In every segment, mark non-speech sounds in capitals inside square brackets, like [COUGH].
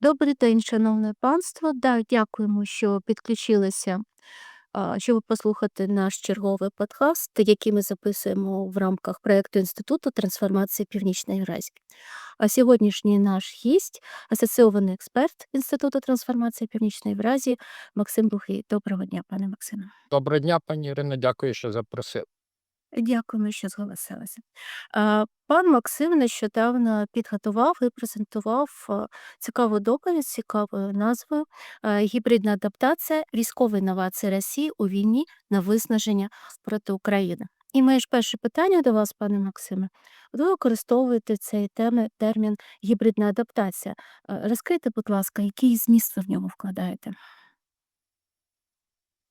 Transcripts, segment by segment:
Добрий день, шановне панство. Да, дякуємо, що підключилися, щоб послухати наш черговий подкаст, який ми записуємо в рамках проекту Інституту трансформації Північної Євразії. А сьогоднішній наш гість, асоційований експерт Інституту трансформації Північної Євразії Максим Бухий. Доброго дня, пане Максиме. Доброго дня, пані Ірино, дякую, що запросили. Дякуємо, що зголосилися. Пан Максим нещодавно підготував і презентував цікаву доповідь цікавою назвою Гібридна адаптація військові інновації Росії у війні на виснаження проти України. І моє ж перше питання до вас, пане Максиме. Ви використовуєте цей теми, термін гібридна адаптація. Розкрийте, будь ласка, який зміст ви в нього вкладаєте?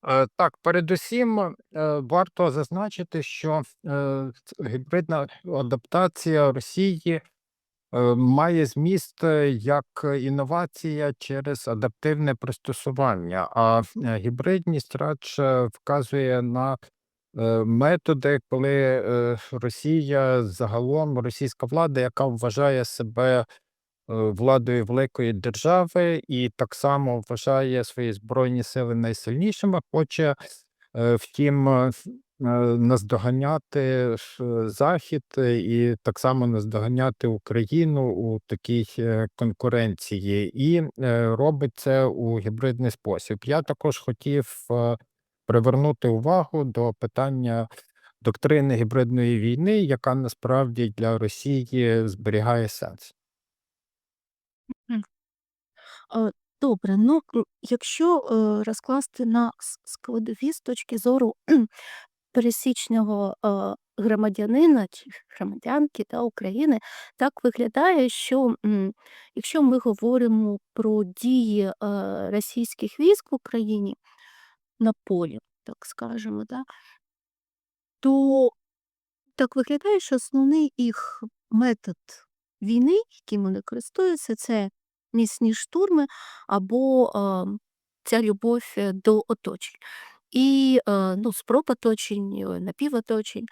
Е, Так, передусім е, варто зазначити, що е, гібридна адаптація Росії має зміст як інновація через адаптивне пристосування, а гібридність радше вказує на методи, коли Росія загалом, російська влада, яка вважає себе владою великої держави і так само вважає свої збройні сили найсильнішими, хоче, е, втім, е, е, наздоганяти е, Захід е, і так само наздоганяти Україну у такій е, конкуренції, і е, робить це у гібридний спосіб. Я також хотів е, привернути увагу до питання доктрини гібридної війни, яка насправді для Росії зберігає сенс. М. Добре, ну якщо е, розкласти на складові з точки зору [CLEARS THROAT] пересічного громадянина чи громадянки та України, так виглядає, що якщо ми говоримо про дії російських військ в Україні на полі, так скажемо, да, то так виглядає, що основний їх метод війни, яким вони користуються, це міцні штурми або ця любов е, до оточень. І е, ну, спроб оточень, напівоточень.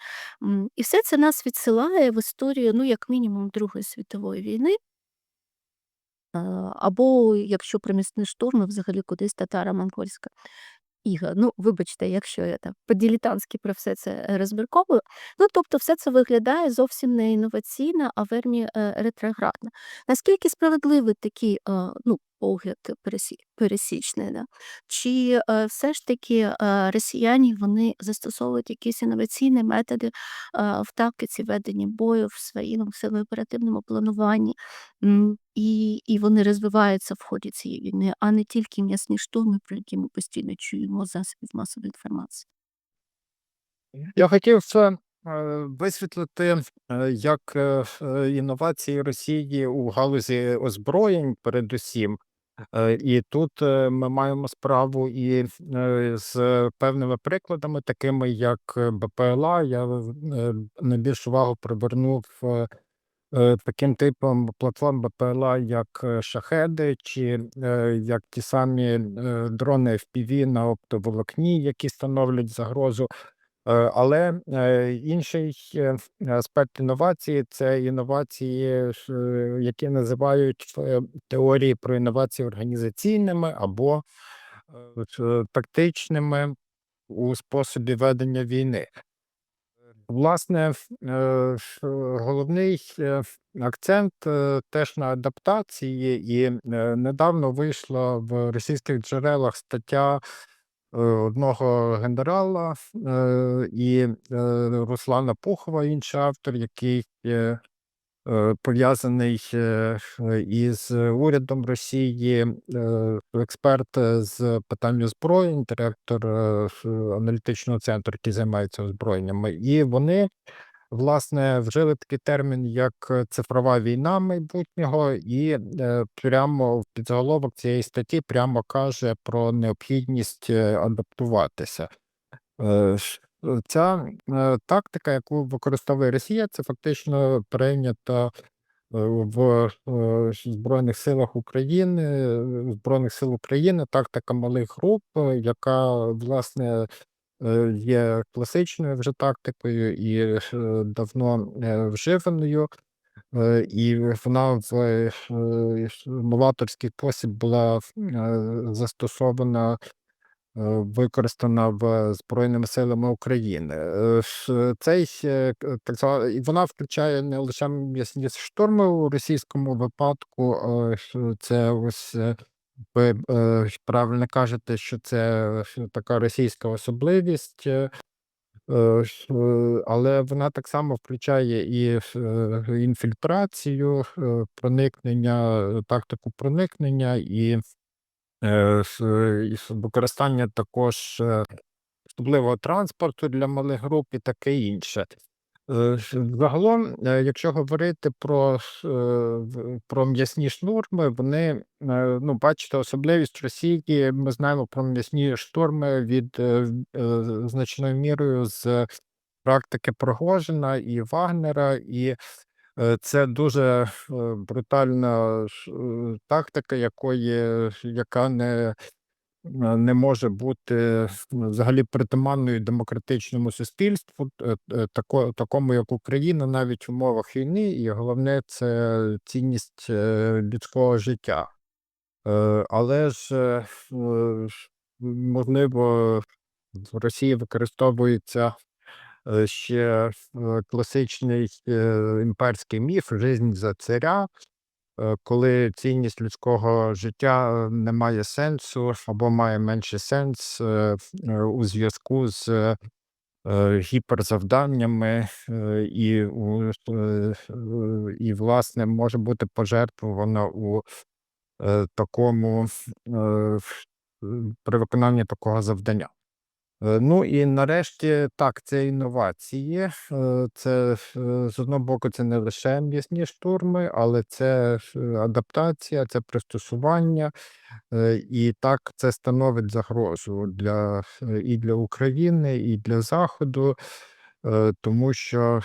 І все це нас відсилає в історію, ну, як мінімум, Другої світової війни, або якщо примісні штурми, взагалі кудись татаро-монгольська іга. Ну, вибачте, якщо я так по-ділітанськи про все це е, розмірковую. Ну, тобто, все це виглядає зовсім не інноваційно, а вельми е, ретроградно. Наскільки справедливий такий е, ну, погляд пересі, пересічний? Да? Чи е, все ж таки е, росіяни вони застосовують якісь інноваційні методи е, в тактиці ведення бою в своєму оперативному плануванні? І, і вони розвиваються в ході цієї війни, а не тільки м'ясні штурми, про які ми постійно чуємо засобів масової інформації. Я хотів це висвітлити е, як е, е, інновації Росії у галузі озброєнь, передусім. Е, І тут е, ми маємо справу і е, з певними прикладами, такими як е, БПЛА. Я е, найбільш увагу привернув е, е, таким типом платформ БПЛА, як е, шахеди, чи е, як ті самі е, дрони FPV на оптоволокні, які становлять загрозу. Е, Але е, інший е, аспект інновації це інновації, які називають теорії про інновації організаційними або тактичними у способі ведення війни. Власне, головний акцент теж на адаптації, і недавно вийшла в російських джерелах стаття одного генерала е, і е, Руслана Пухова, інший автор, який е, пов'язаний із урядом Росії, експерт з питань озброєнь, директор аналітичного центру, який займається озброєннями. І вони власне вжили такий термін, як е, цифрова війна майбутнього, і е, прямо в підзаголовок цієї статті прямо каже про необхідність е, адаптуватися. Ця тактика, яку використовує Росія, це фактично прийнята в Збройних силах України, Збройних сил України, тактика малих груп, яка власне є класичною вже тактикою і е, давно е, вживаною. Е, і вона в е, новаторський спосіб була е, застосована, е, використана в Збройними силами України. Е, Цей е, і вона включає не лише м'ясні шторми у російському випадку, е, це ось е, ви е, правильно кажете, що це е, така російська особливість. е, Е, е, але вона так само включає і е, інфільтрацію, е, проникнення, е, тактику проникнення і, е, і використання також, особливого транспорту для малих груп і таке інше. Е, загалом, е, якщо говорити про е, про м'ясні штурми, вони, ну, бачите, особливість Росії, ми знаємо про м'ясні штурми від, значною мірою з практики Пригожина і Вагнера, і, це дуже, брутальна тактика, якої яка не не може бути взагалі притаманною демократичному суспільству, е, е, тако такому, як Україна, навіть в умовах війни, і головне це цінність, е, людського життя. Е, але ж, е, е, можливо, в Росії використовується е, ще е, класичний е, імперський міф «Жизнь за царя», е, коли цінність людського життя е, не має сенсу або має менший сенс е, е, у зв'язку з е, гіперзавданнями, е, і, е, е, і, власне, може бути пожертвована у е, такому е, при виконанні такого завдання. Е, Ну і нарешті так, це інновації. Е, Це е, з одного боку, це не лише м'ясні штурми, але це адаптація, це пристосування. І так це становить загрозу для і для України, і для Заходу, тому що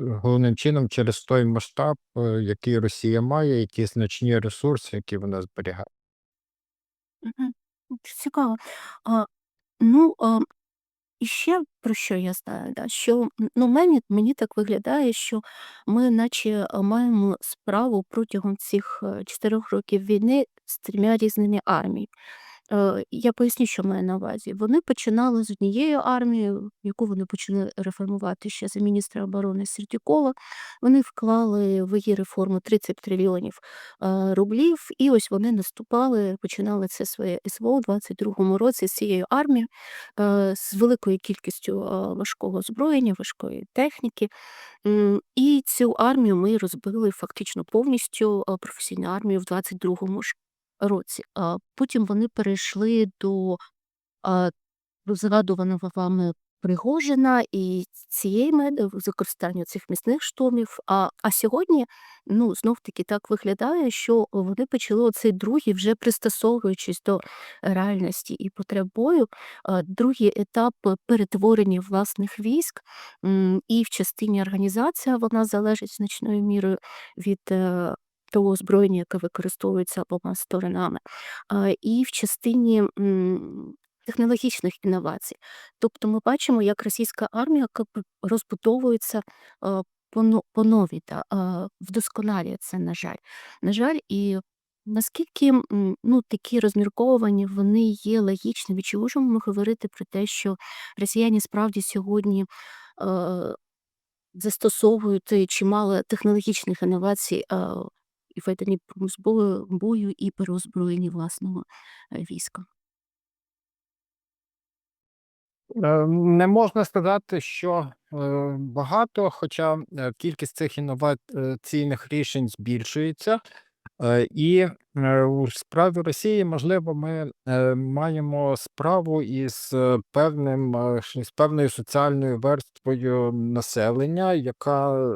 головним чином через той масштаб, який Росія має, і ті значні ресурси, які вона зберігає. Цікаво. Ну, а, і ще про що я знаю, да, що, ну, мені мені так виглядає, що ми наче, маємо справу протягом цих, е, 4 років війни з трьома різними арміями. Е, я поясню, що маю на увазі. Вони починали з однією армією, яку вони почали реформувати ще за міністра оборони Сердюкова. Вони вклали в її реформу 30 трильйонів е, рублів, і ось вони наступали, починали це своє СВО у 22-му році з цією армією, е, з великою кількістю важкого озброєння, важкої техніки. І цю армію ми розбили фактично повністю професійну армію в 22-му ж році. А потім вони перейшли до а, згадуваного вами Пригожина і цієї мед використання цих міцних штурмів. А, а сьогодні, ну, знов таки так виглядає, що вони почали оцей другий, вже пристосовуючись до реальності і потреб бою, другий етап перетворення власних військ. І в частині організація вона залежить значною мірою від того озброєння, яке використовується обома сторонами, і в частині технологічних інновацій. Тобто ми бачимо, як російська армія розбудовується по, новій, та, вдосконалює це, на жаль. На жаль, і наскільки ну, такі розмірковування вони є логічними, чи можемо ми говорити про те, що росіяни справді сьогодні застосовують чимало технологічних інновацій і веденні бою, і переозброєнні власного е, війська. Е, Не можна сказати, що е, багато, хоча е, кількість цих інноваційних рішень збільшується. Е, І е, у справі Росії, можливо, ми е, маємо справу із певним з певною соціальною верствою населення, яка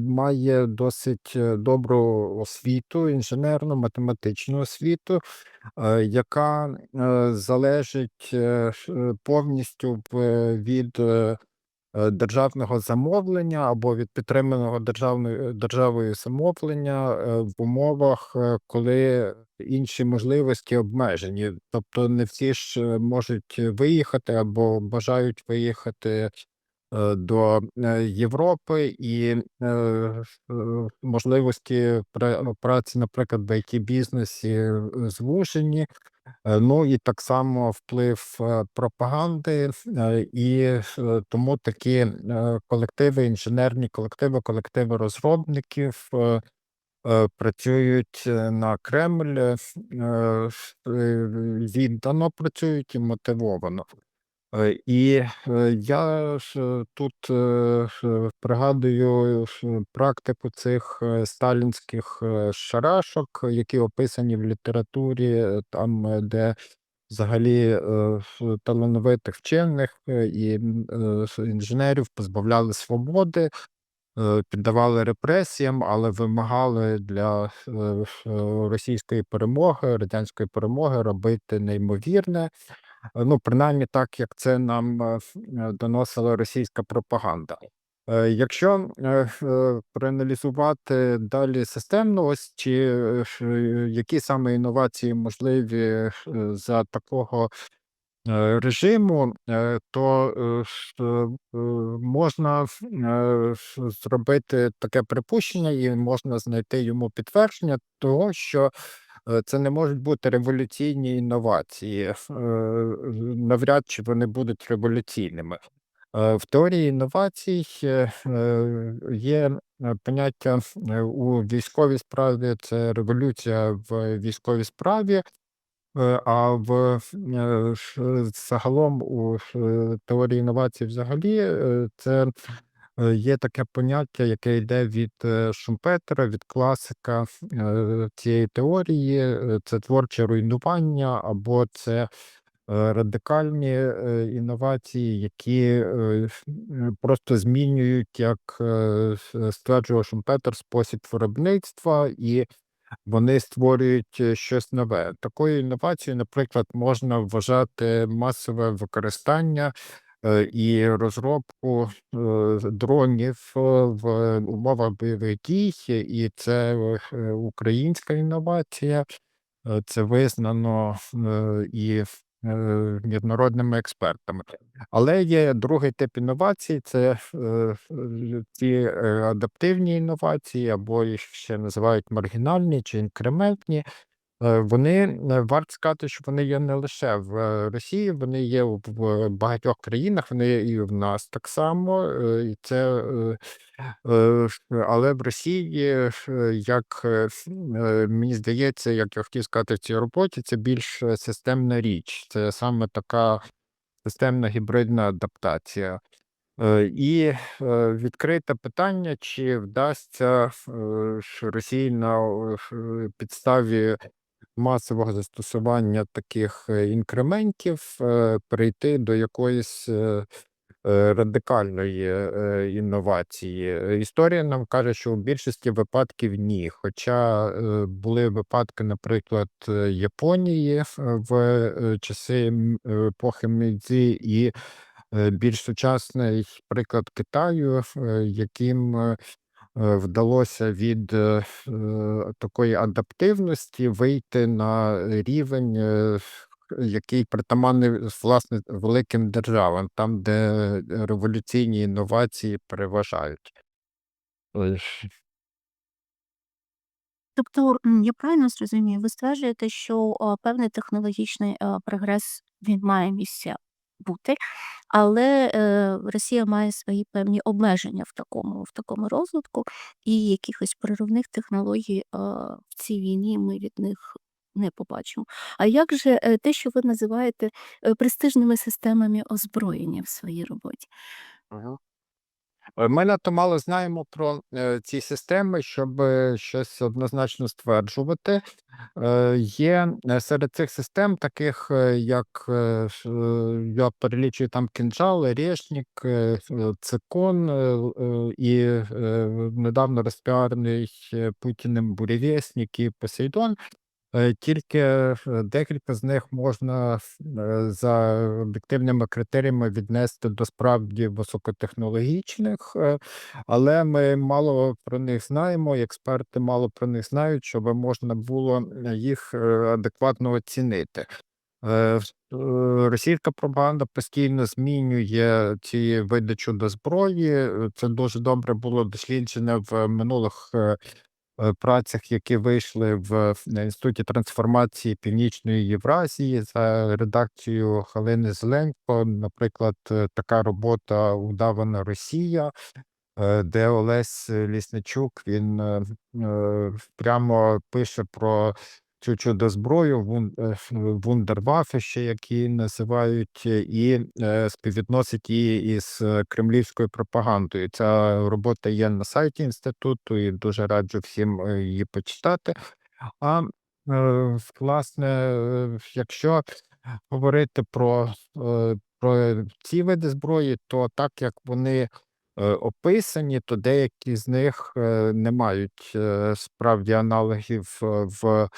має досить добру освіту, інженерну, математичну освіту, яка залежить повністю від державного замовлення або від підтриманого державною державою замовлення е, в умовах, е, коли інші можливості обмежені. Тобто не всі ж е, можуть виїхати або бажають виїхати е, до, е, Європи і, е, е, можливості праці, наприклад, в IT-бізнесі, е, звужені. Е, ну і так само вплив, е, пропаганди, е, і, е, тому такі, е, колективи, інженерні колективи, колективи розробників, е, е, працюють, е, на Кремль, е, е, віддано працюють і мотивовано. Е, і, е, я ж тут, е, пригадую практику цих, сталінських, шарашок, які описані в літературі, там, де взагалі, талановитих вчених, і, інженерів позбавляли свободи, піддавали репресіям, але вимагали для, російської перемоги, радянської перемоги робити неймовірне. Е, ну, принаймні так, як це нам, е, е, доносила російська пропаганда. Якщо, проаналізувати далі системно, ось чи, які саме інновації можливі, за такого, режиму, то, можна, зробити таке припущення і можна знайти йому підтвердження того, що, це не можуть бути революційні інновації. Е, навряд чи вони будуть революційними. Е, в теорії інновацій, е, е, є, е, поняття, е, у військовій справі це революція в військовій справі, е, а в, е, загалом у теорії інновацій взагалі, е, це, е, є таке поняття, яке йде від, е, Шумпетера, від класика, е, цієї теорії, е, це творче руйнування або це, е, радикальні, е, інновації, які, е, е, просто змінюють, як, е, стверджував Шумпетер, спосіб виробництва, і вони створюють, е, щось нове. Такою інновацією, наприклад, можна вважати масове використання, е, і розробку, е, дронів, е, в умовах бойових дій, і це, е, українська інновація. Е, це визнано, е, і, е, міжнародними експертами. Але є другий тип інновацій, це, е, е, адаптивні інновації, або їх ще називають маргінальні чи інкрементні. Е, вони, е, варто сказати, що вони є не лише в, е, Росії, вони є в багатьох країнах, вони є і в нас так само, і це, але в Росії, як, мені здається, як я хотів сказати в цій роботі, це більш, системна річ. Це саме така системна гібридна адаптація. І, відкрите питання, чи вдасться, Росії на, підставі масового застосування таких, е, інкрементів, е, перейти до якоїсь, е, радикальної, інновації. Історія нам каже, що у більшості випадків ні. Хоча, були випадки, наприклад, Японії, в, часи, епохи Мейдзі, і, більш сучасний приклад Китаю, яким, вдалося від, е, е, такої адаптивності вийти на рівень, е, який притаманний, власне, великим державам, там, де революційні інновації переважають. Тобто, я правильно зрозумію, ви стверджуєте, що, певний технологічний, прогрес, він має місце бути, але, е, Росія має свої певні обмеження в такому в такому розвитку, і якихось проривних технологій, е, в цій війні ми від них не побачимо. А як же, е, те, що ви називаєте, е, престижними системами озброєння в своїй роботі? Мгм. Е, ми надто мало знаємо про, е, ці системи, щоби щось однозначно стверджувати. Е, є, е, серед цих систем таких, е, як, е, я перелічую там е, е, е, е, і, е, недавно розпіарений, е, Путіним "Буревестник" і "Посейдон". Е, тільки, е, декілька з них можна, е, за об'єктивними критеріями віднести до справді високотехнологічних, але ми мало про них знаємо, експерти мало про них знають, щоби можна було, їх, адекватно оцінити. Російська пропаганда постійно змінює ці видачу до зброї. Це дуже добре було досліджено в минулих працях, які вийшли в Інституті трансформації Північної Євразії за редакцією Галини Зеленко. Наприклад, е, така робота Удавана Росія, е, де Олесь Лісничук він е, е, прямо пише про цю чудо-зброю, е, вундерваффе, ще як її називають, е, і е, співвідносить її із кремлівською пропагандою. Ця робота є на сайті інституту, і дуже раджу всім її почитати. А власне, якщо говорити про, про ці види зброї, то так як вони описані, то деякі з них не мають справді аналогів в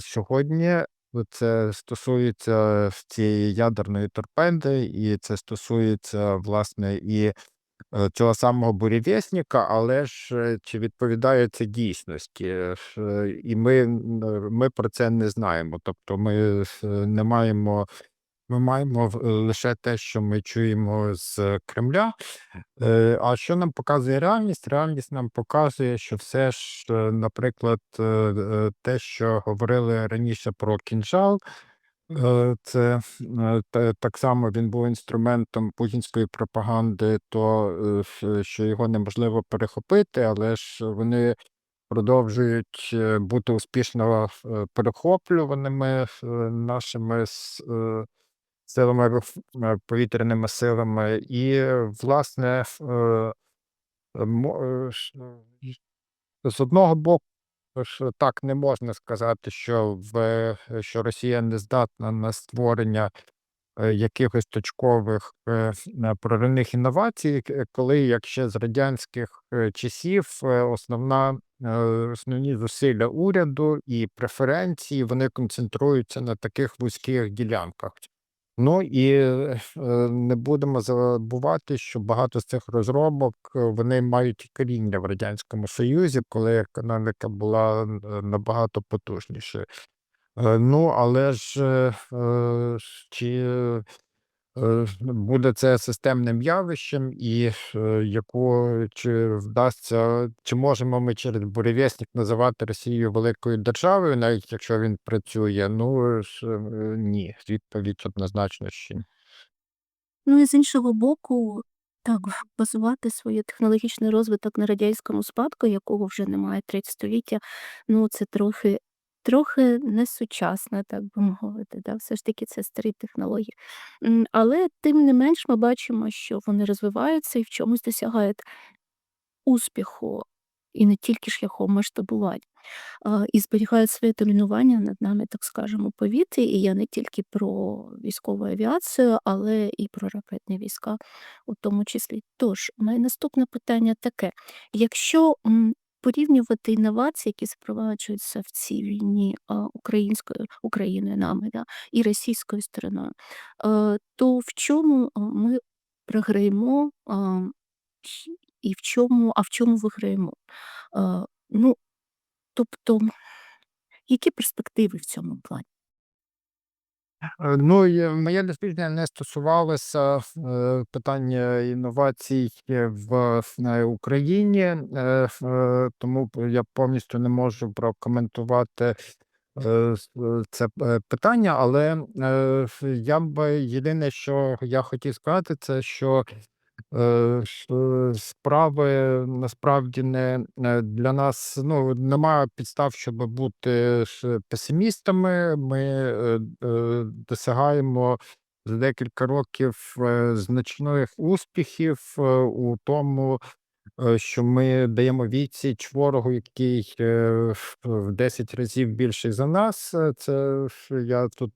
сьогодні. Це стосується цієї ядерної торпеди, і це стосується власне і е, цього самого бурєвєсника, але ж е, чи відповідає це дійсності? Е, І ми, ми про це не знаємо. Тобто ми е, не маємо. Ми маємо лише те, що ми чуємо з Кремля. Е, А що нам показує реальність? Реальність нам показує, що все ж, е, наприклад, е, е, те, що говорили раніше про кінжал, е, це е, так само він був інструментом путінської пропаганди, то е, що його неможливо перехопити, але ж вони продовжують е, бути успішно е, перехоплюваними е, нашими е, силами повітряними силами, і, власне, е, е, е, з одного боку, так не можна сказати, що в що Росія не здатна на створення якихось точкових проривних інновацій, коли як ще з радянських часів основна основні зусилля уряду і преференції вони концентруються на таких вузьких ділянках. Ну і е, не будемо забувати, що багато з цих розробок е, вони мають коріння в Радянському Союзі, коли економіка була е, набагато потужніше. Е, Ну, але ж е, е, чи е, буде це системним явищем, і е, яку чи вдасться, чи можемо ми через буревісник називати Росію великою державою, навіть якщо він працює? Ну е, ні, відповідь однозначно ще. Ну і з іншого боку, так, базувати своє технологічний розвиток на радянському спадку, якого вже немає третє століття, ну це трохи, трохи несучасно, так би мовити. Да? Все ж таки це старі технології. Але тим не менш ми бачимо, що вони розвиваються і в чомусь досягають успіху, і не тільки шляхом масштабування. І зберігають своє домінування над нами, так скажемо, повітрі. І я не тільки про військову авіацію, але і про ракетні війська у тому числі. Тож, моє наступне питання таке: якщо порівнювати інновації, які запроваджуються в цій війні українською Україною нами да, і російською стороною, е, то в чому ми програємо і в чому, а в чому виграємо? Е, Ну, тобто, які перспективи в цьому плані? Е, Ну, моє дослідження не стосувалося е, питання інновацій в е, Україні, тому я повністю не можу прокоментувати це питання, але я б єдине, що я хотів сказати, це що Е, справи насправді не для нас, ну, немає підстав, щоб бути песимістами. Ми, е, е, досягаємо за декілька років, значних успіхів, у тому, що ми даємо відсіч ворогу, який, в в 10 разів більший за нас. Це ж я тут,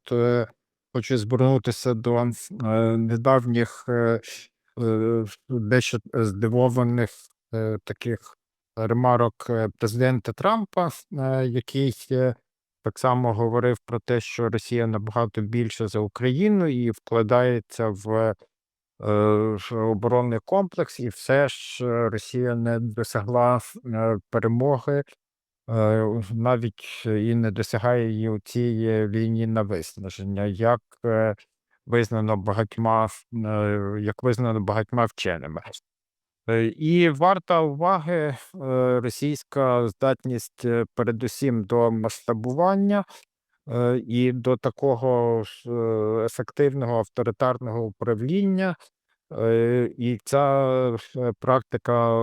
хочу звернутися до, недавніх, дещо здивованих е, таких ремарок е, президента Трампа, е, який е, так само говорив про те, що Росія набагато більше за Україну і вкладається в е, оборонний комплекс, і все ж е, Росія не досягла е, перемоги е, навіть і не досягає її у цієї лінії на виснаження, як е, визнано багатьма, е, як визнано багатьма вченими. Е, І варта уваги е, російська здатність передусім до масштабування і до такого ж, ефективного авторитарного управління. І ця практика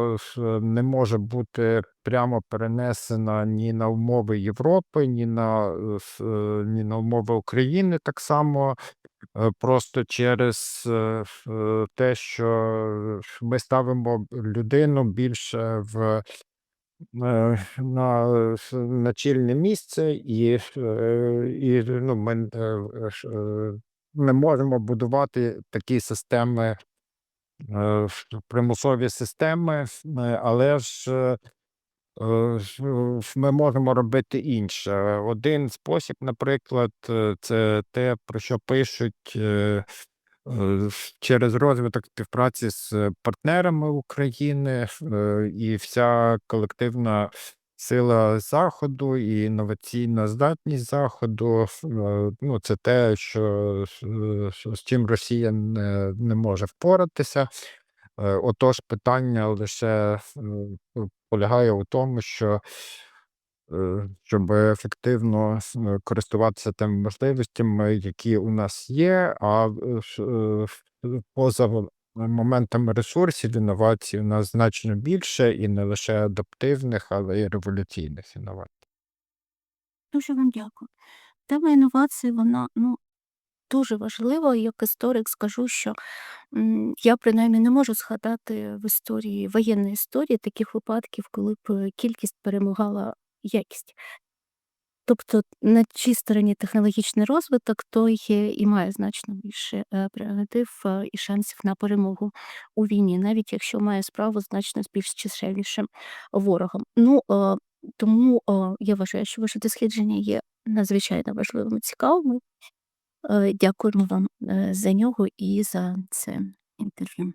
не може бути прямо перенесена ні на умови Європи, ні на, ні на умови України так само. Е, Просто через е, е, те, що ми ставимо людину більше в на, на місце, і, і ну, ми не можемо будувати такі системи, примусові системи, але ж ми можемо робити інше. Один спосіб, наприклад, е, це те, про що пишуть е, е, через розвиток співпраці з партнерами України е, і вся колективна сила Заходу і інноваційна здатність Заходу. е, Ну, це те, е, що- з чим Росія не, не може впоратися. Е, Отож, питання лише е, полягає у тому, що е, щоб ефективно е, користуватися тими можливостями, які у нас є, а е, е, поза моментами ресурсів інновацій у нас значно більше, і не лише адаптивних, але й революційних інновацій. Дуже вам дякую. Тема інновацій, вона ну, дуже важлива. Як історик скажу, що я принаймні не можу згадати в історії воєнної історії таких випадків, коли б кількість перемагала якість. Тобто на чій стороні технологічний розвиток, той і має значно більше е, прерогатив е, і шансів на перемогу у війні, навіть якщо має справу значно з більш чисельнішим ворогом. Ну е, тому я вважаю, що ваше дослідження є надзвичайно важливим і цікавим. Е, Дякуємо вам е, за нього і за це інтерв'ю.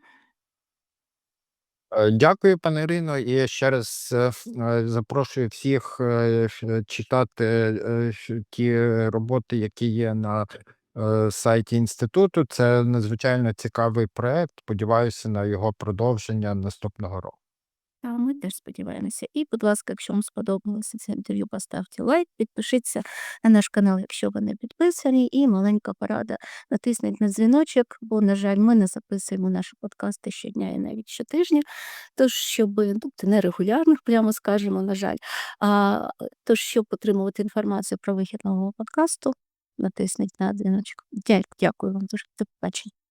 Е, Дякую, пане Ірино, і ще раз запрошую всіх читати ті роботи, які є на сайті інституту. Це надзвичайно цікавий проект. Сподіваюся на його продовження наступного року. Та ми теж сподіваємося. І, будь ласка, якщо вам сподобалося це інтерв'ю, поставте лайк, підпишіться на наш канал, якщо ви не підписані, і маленька порада. Натисніть на дзвіночок, бо, на жаль, ми не записуємо наші подкасти щодня і навіть щотижня. Тож, щоб ну, нерегулярних, прямо скажемо, на жаль. А, тож, щоб отримувати інформацію про вихід нового подкасту, натисніть на дзвіночок. Дя- Дякую вам дуже. До побачення.